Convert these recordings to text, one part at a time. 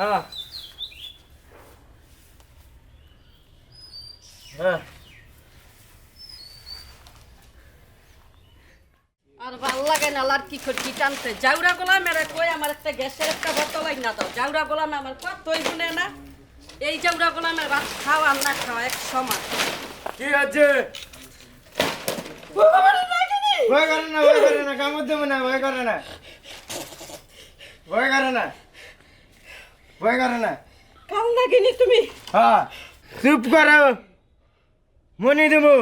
হ্যাঁ। হ্যাঁ। আর ভালো লাগে না আর কি করছি টানতে। জাউরা গোলাম এরা কই আমার একটা গ্যাসের একটা বোতল না দাও জাউরা গোলাম আমার কতই শুনে না? এই জাউরা গোলামের ভাত খাওয়া আর না খাওয়া এক সমান। কি আছে ভয় করে না ভয় করে না কামড় দেবো না ভয় করে না। ভয় করে না। ভয় করে না। কাল নাগিনি তুমি। হ্যাঁ চুপ করো। মনি দেবো।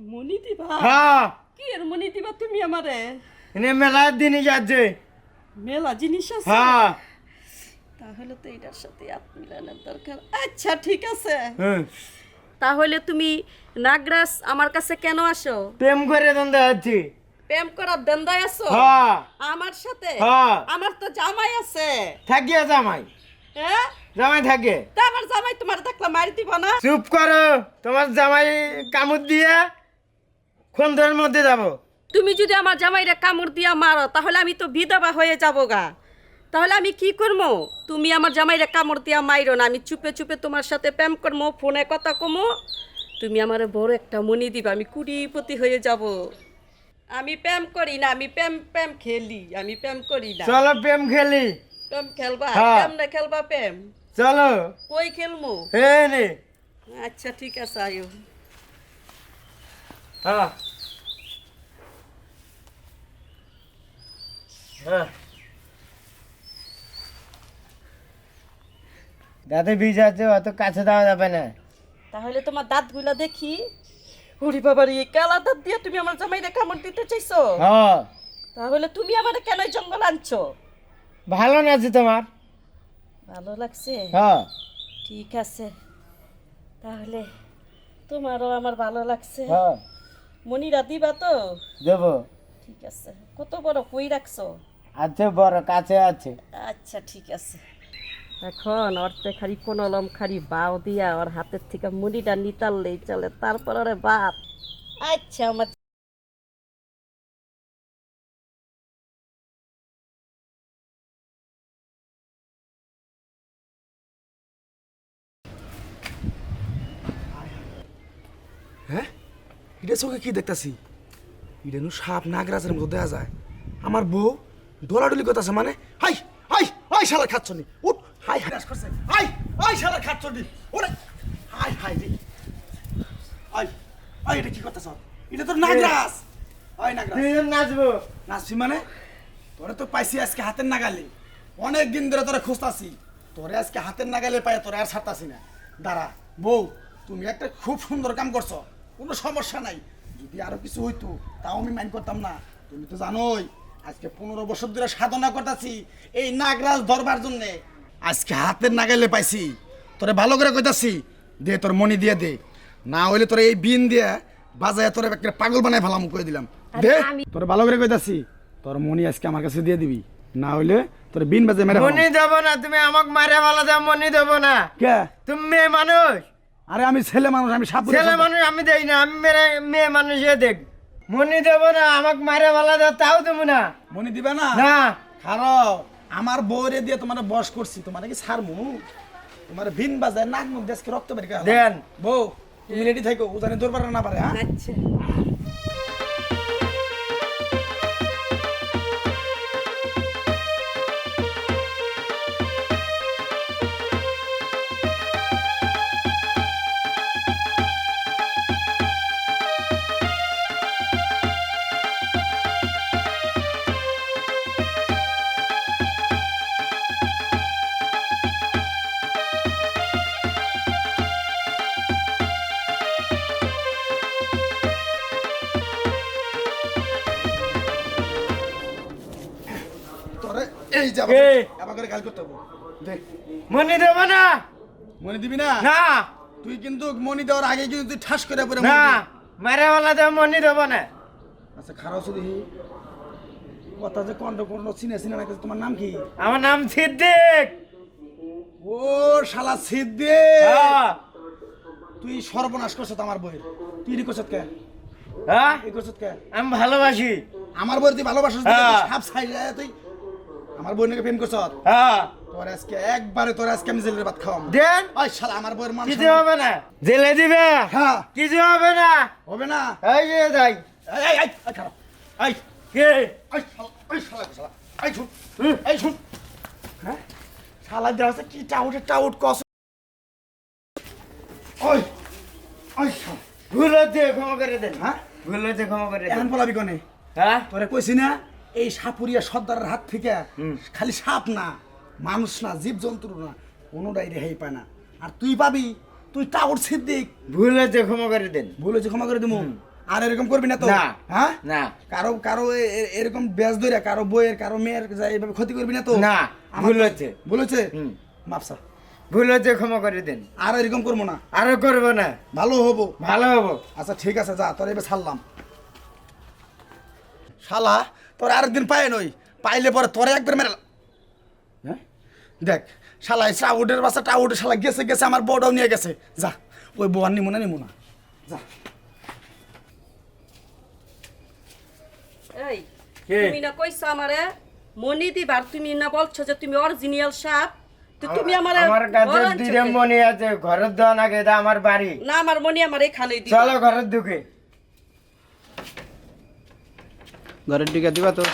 মনি দিবা? হ্যাঁ। কি এর মনি দিবা তুমি আমারে? এনে মেলার দিনই যাচ্ছে। মেলা জিনিস আছে? হ্যাঁ। তাহলে তো এটার সাথে মিলানোর দরকার। আচ্ছা ঠিক আছে। তাহলে তুমি নাগরাস আমার কাছে কেন আসো? প্রেম করে দ্বন্দ্ব হচ্ছে। প্রেম করার দেন্দায় আসো হ্যাঁ। আমার সাথে? হ্যাঁ। আমার তো জামাই আছে। থাকিয়ে জামাই। হ্যাঁ জামাই থাকে তা আমার জামাই তোমার দেখলে মারি দিব না? চুপ করো। তোমার জামাই কামড় দিয়ে খন্দরের মধ্যে যাব। তুমি যদি আমার জামাইরা কামড় দিয়া মারো তাহলে আমি তো বিধবা হয়ে যাব গা। তাহলে আমি কি করব তুমি আমার জামাইরা কামড় দিয়া মাইরো না। আমি চুপে চুপে তোমার সাথে প্রেম করব ফোনে কথা কমো। তুমি আমার বড় একটা মনি দিবা আমি কুড়িপতি হয়ে যাব। আমি প্রেম করি না আমি প্রেম প্রেম খেলি আমি প্রেম করি না। চলো প্রেম খেলি। প্রেম খেলবা? হ্যাঁ। প্রেম না খেলবা প্রেম? চলো। কই খেলমু? হে নে। আচ্ছা ঠিক আছে আয়ো। হ্যাঁ। হ্যাঁ। দাঁতে বীজ আছে অত কাছে দেওয়া যাবে না। তাহলে তোমার দাঁতগুলা দেখি। উরি বাবার এই কালা দাঁত দিয়ে তুমি আমার জামাইরে কামড় দিতে চাইছো? হ্যাঁ। তাহলে তুমি আমার কেন জঙ্গল আনছো? ভালো না আছে তোমার। ভালো লাগছে? হ্যাঁ। ঠিক আছে। তাহলে তোমারও আমার ভালো লাগছে। হ্যাঁ। মনিরা দিবা তো? দেবো। ঠিক আছে। কত বড় কই রাখছো? আছে বড় কাছে আছে। আচ্ছা ঠিক আছে। এখন অর্থে খালি কোন লম খালি বাও দিয়া ওর হাতের থেকে মুড়িটা নিতাললেই চলে তারপর ওরে বাপ। আচ্ছা আমার হ্যাঁ? এটা চোখে কি দেখতাছি? এটা নু সাপ নাগরাজের মতো দেয়া যায়। আমার বউ ডলাডলি করতেছে মানে হাই হাই হাই শালা খাচ্ছনি উঠ। হাই হাই করছে। হাই হাই শালা খাচ্ছনি ওরে হাই হাই রে। হাই হাই এটা কি করতেছ? এটা তো নাগরাজ। হাই নাগরাজ। দুজন নাচবো। নাচবি মানে? তোরে তো পাইছি আজকে হাতের নাগালে। অনেক দিন ধরে তোরে খুঁজতাছি। তোরে আজকে হাতের নাগালে পাই তোরে আর ছাড়তাছি না। দাঁড়া বউ তুমি একটা খুব সুন্দর কাম করছ। কোনো সমস্যা নাই। যদি আরও কিছু হইতো তাও আমি মাইন করতাম না। তুমি তো জানোই আজকে পনেরো বছর ধরে সাধনা করতেছি এই নাগরাজ ধরবার জন্যে। আজকে হাতের নাগাইলে পাইছি। তোরে ভালো করে কইতাছি দে তোর মনি দিয়ে দে। না হইলে তোর এই বিন দিয়ে বাজায় তোর একটা পাগল বানায় ফেলাম কই দিলাম। দে তোর ভালো করে কইতাছি তোর মনি আজকে আমার কাছে দিয়ে দিবি। না হইলে তোর বিন বাজে মেরে মনি দেবো না তুমি আমাক মারে ভালো দাও মনি দেবো না। কে? তুমি মেয়ে মানুষ। আরে আমি ছেলে মানুষ আমি সাপ ছেলে মানুষ আমি দেই না আমি মেরে মেয়ে মানুষ দেখ। মনি দেবো না আমাক মারে ভালো দাও তাও দেবো না। মনি দিবে না? না। খারাপ। আমার বউরে দিয়ে তোমার বস করছি তোমার কি ছাড়মু তোমার ভিন বাজায় নাক মুখ দেশকে রক্ত বের করে দেন। বউ তুমি রেডি থাকো উদানে দরবার না পারে হ্যাঁ? আচ্ছা। এই? আবার করে গাল করতে হব। দেখ মনি দেবো না মনি দিবি না? না। তুই কিন্তু মনি দেওয়ার আগে কিন্তু তুই ঠাস করে পড়ে না মারে ভালো দাও মনি দেবো না। আচ্ছা খারাপ শুধু কথা যে কণ্ঠ কণ্ঠ চিনে চিনে না তোমার নাম কি? আমার নাম সিদ্দিক। ও শালা সিদ্ধে হ্যাঁ। তুই সর্বনাশ করছত আমার বইয়ের। তুই রি করছত কে? হ্যাঁ? এই করছত কে? আমি ভালোবাসি। আমার বইয়ের তুই ভালোবাসিস হ্যাঁ। সাপ ছাই তুই আমার বোনকে নাকি প্রেম করছত হ্যাঁ। তোর আজকে একবারে তোর আজকে আমি জেলের ভাত খাওয়াম দেন। ওই শালা আমার বউয়ের মান কিছু হবে না। জেলে দিবে। হ্যাঁ। কিছু হবে না। হবে না। এই যে যাই। এই এই এই এই খারাপ। এই। কে? এই শালা এই শালা শালা। এই শুন। এই শুন। হ্যাঁ? শালা দেওয়া আছে কি টাউট টাউট কস। ওই ওই শালা। ভুল হচ্ছে ক্ষমা করে দেন। হ্যাঁ? ভুল দে ক্ষমা করে দেন। এখন পলাবি কনে? হ্যাঁ? তোরে কইছি না এই সাপুরিয়া সর্দারের হাত থেকে খালি সাপ না মানুষ না জীব জন্তু না কোনোটাই রেহাই পায় না। আর তুই পাবি তুই টাউট সিদ্দিক। ভুলে যে ক্ষমা করে দেন। ভুল যে ক্ষমা করে দিমু আর এরকম করবি না তো। হ্যাঁ? না। কারও কারও এরকম ব্যাস ধরে কারও বইয়ের কারও মেয়ের যা এইভাবে ক্ষতি করবি না তো? না, ভুল হচ্ছে। ভুল হচ্ছে। মাপসা ভুল হচ্ছে ক্ষমা করে দেন। আর এরকম করব না। আরও করব না। ভালো হব। ভালো হব। আচ্ছা ঠিক আছে যা তোর এবার ছাড়লাম। শালা তোর আরেকদিন পায় নই। পাইলে পরে তোরে একবার মেরে হ্যাঁ? দেখ শালা এই টাউডের বাসা টাউডে শালা গেছে গেছে আমার বউটাও নিয়ে গেছে। যা ওই বউ আর নিমু না নিমু না। যা। এই কে? তুমি না কইছো আমারে মনি দিবার তুমি না বলছো যে তুমি অরিজিনাল সাপ তো তুমি আমার আমার কাছে দিরে মনে আছে ঘরের আগে এটা আমার বাড়ি। না আমার মনি আমার এখানে দিবা। চলো ঘরের দুঃখে ঘরের দিকে দিবা তো।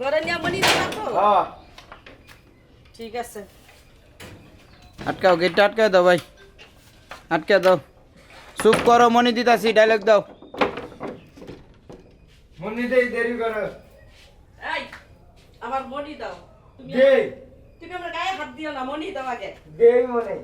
ঘরে নিয়ে মনি দিবা তো? হ্যাঁ। ঠিক আছে। আটকাও গেটটা আটকাও দাও ভাই। আটকে দাও। চুপ করো মনি দিতাছি ডায়লগ দাও। মন্দিরেই দেরি করো। এই আমার মনি দাও। তুমি আমার গায়ে হাত দিও না মনি দাও আগে। দেই মনে।